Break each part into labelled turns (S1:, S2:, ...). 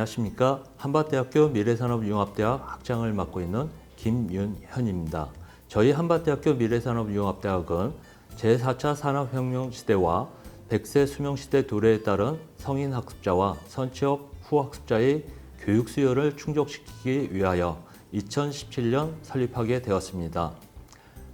S1: 안녕하십니까. 한밭대학교 미래산업융합대학 학장을 맡고 있는 김윤현입니다. 저희 한밭대학교 미래산업융합대학은 제4차 산업혁명 시대와 100세 수명 시대 도래에 따른 성인 학습자와 선취업 후 학습자의 교육 수요를 충족시키기 위하여 2017년 설립하게 되었습니다.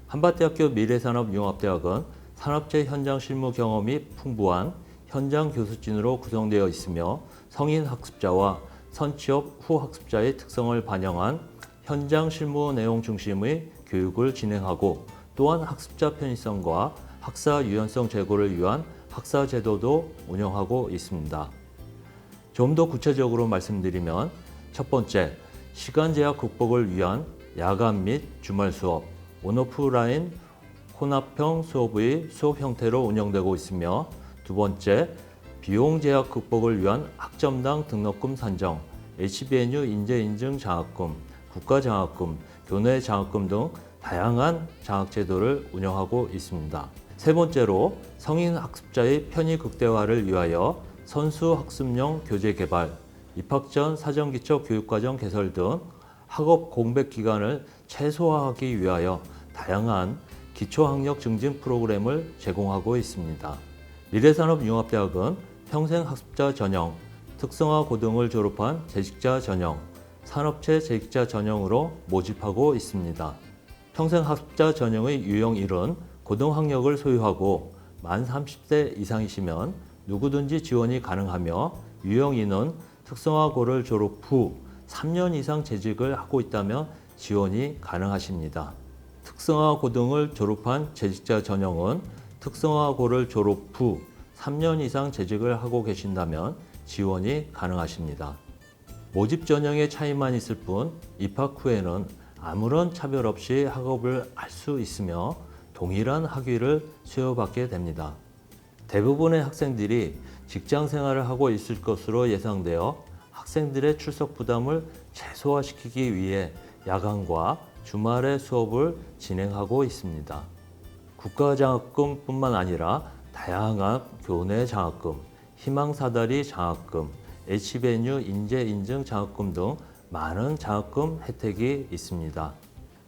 S1: 한밭대학교 미래산업융합대학은 산업재 현장 실무 경험이 풍부한 현장 교수진으로 구성되어 있으며 성인 학습자와 선취업 후 학습자의 특성을 반영한 현장 실무 내용 중심의 교육을 진행하고 또한 학습자 편의성과 학사 유연성 제고를 위한 학사 제도도 운영하고 있습니다. 좀 더 구체적으로 말씀드리면 첫 번째, 시간 제약 극복을 위한 야간 및 주말 수업, 온오프라인 혼합형 수업의 수업 형태로 운영되고 있으며 두 번째, 비용 제약 극복을 위한 학점당 등록금 산정, HBNU 인재 인증 장학금, 국가 장학금, 교내 장학금 등 다양한 장학 제도를 운영하고 있습니다. 세 번째로 성인 학습자의 편의 극대화를 위하여 선수 학습용 교재 개발, 입학 전 사전 기초 교육과정 개설 등 학업 공백 기간을 최소화하기 위하여 다양한 기초학력 증진 프로그램을 제공하고 있습니다. 미래산업융합대학은 평생학습자 전형, 특성화 고등을 졸업한 재직자 전형, 산업체 재직자 전형으로 모집하고 있습니다. 평생학습자 전형의 유형일은 고등학력을 소유하고 만 30세 이상이시면 누구든지 지원이 가능하며 유형인은 특성화고를 졸업 후 3년 이상 재직을 하고 있다면 지원이 가능하십니다. 특성화 고 등을 졸업한 재직자 전형은 특성화고를 졸업 후 3년 이상 재직을 하고 계신다면 지원이 가능하십니다. 모집 전형의 차이만 있을 뿐 입학 후에는 아무런 차별 없이 학업을 할 수 있으며 동일한 학위를 수여받게 됩니다. 대부분의 학생들이 직장 생활을 하고 있을 것으로 예상되어 학생들의 출석 부담을 최소화시키기 위해 야간과 주말에 수업을 진행하고 있습니다. 국가장학금뿐만 아니라 다양한 교내 장학금, 희망사다리 장학금, HBNU 인재 인증 장학금 등 많은 장학금 혜택이 있습니다.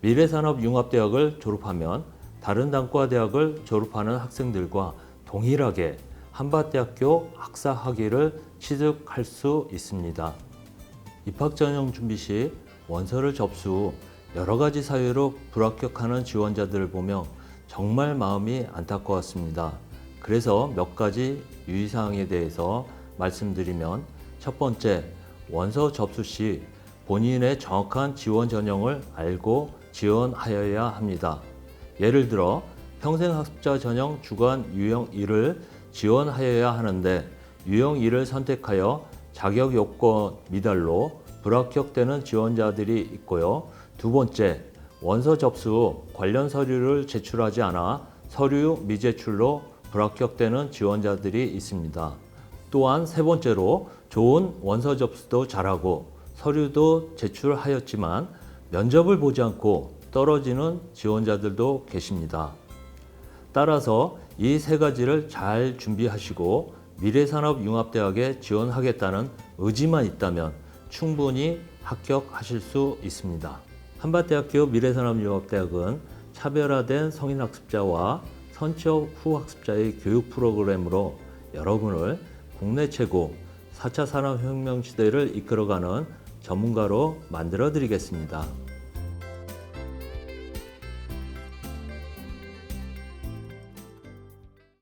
S1: 미래산업융합대학을 졸업하면 다른 단과 대학을 졸업하는 학생들과 동일하게 한밭대학교 학사 학위를 취득할 수 있습니다. 입학 전형 준비 시 원서를 접수 후 여러 가지 사유로 불합격하는 지원자들을 보며 정말 마음이 안타까웠습니다. 그래서 몇 가지 유의사항에 대해서 말씀드리면 첫 번째, 원서 접수 시 본인의 정확한 지원 전형을 알고 지원하여야 합니다. 예를 들어 평생학습자 전형 주간 유형 1을 지원하여야 하는데 유형 1을 선택하여 자격 요건 미달로 불합격되는 지원자들이 있고요. 두 번째, 원서 접수 후 관련 서류를 제출하지 않아 서류 미제출로 불합격되는 지원자들이 있습니다. 또한 세 번째로 좋은 원서 접수도 잘하고 서류도 제출하였지만 면접을 보지 않고 떨어지는 지원자들도 계십니다. 따라서 이 세 가지를 잘 준비하시고 미래산업융합대학에 지원하겠다는 의지만 있다면 충분히 합격하실 수 있습니다. 한밭대학교 미래산업융합대학은 차별화된 성인학습자와 선취업 후 학습자의 교육 프로그램으로 여러분을 국내 최고 4차 산업혁명 시대를 이끌어가는 전문가로 만들어 드리겠습니다.